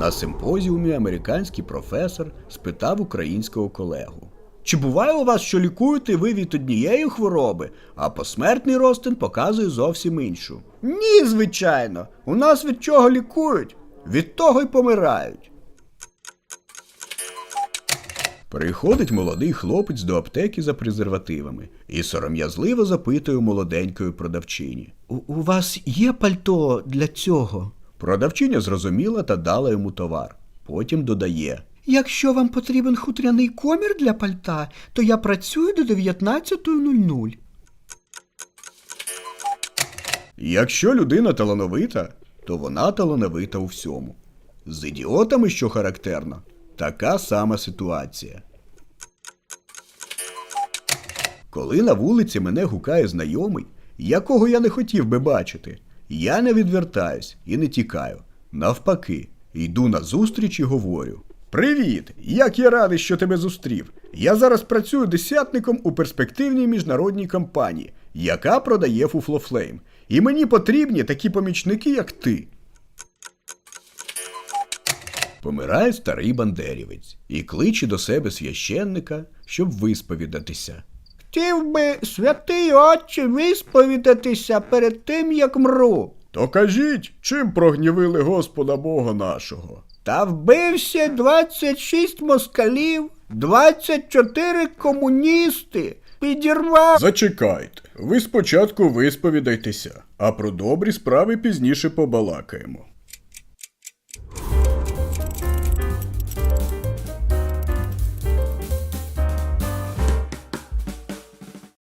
На симпозіумі американський професор спитав українського колегу. Чи буває у вас, що лікуєте ви від однієї хвороби, а посмертний розтин показує зовсім іншу? Ні, звичайно. У нас від чого лікують? Від того й помирають. Приходить молодий хлопець до аптеки за презервативами і сором'язливо запитує молоденької продавчині. У, у вас є пальто для цього? Продавчиня зрозуміла та дала йому товар. Потім додає. Якщо вам потрібен хутряний комір для пальта, то я працюю до 19.00. Якщо людина талановита, то вона талановита у всьому. З ідіотами, що характерно, така сама ситуація. Коли на вулиці мене гукає знайомий, якого я не хотів би бачити, я не відвертаюсь і не тікаю. Навпаки, йду на зустріч і говорю: Привіт! Як я радий, що тебе зустрів. Я зараз працюю десятником у перспективній міжнародній компанії, яка продає фуфлофлейм. І мені потрібні такі помічники, як ти. Помирає старий бандерівець і кличе до себе священника, щоб висповідатися. Хотів би, святий отче, висповідатися перед тим, як мру. То кажіть, чим прогнівили Господа Бога нашого? Та вбився 26 москалів, 24 комуністи, підірвав. Зачекайте, ви спочатку висповідайтеся, а про добрі справи пізніше побалакаємо.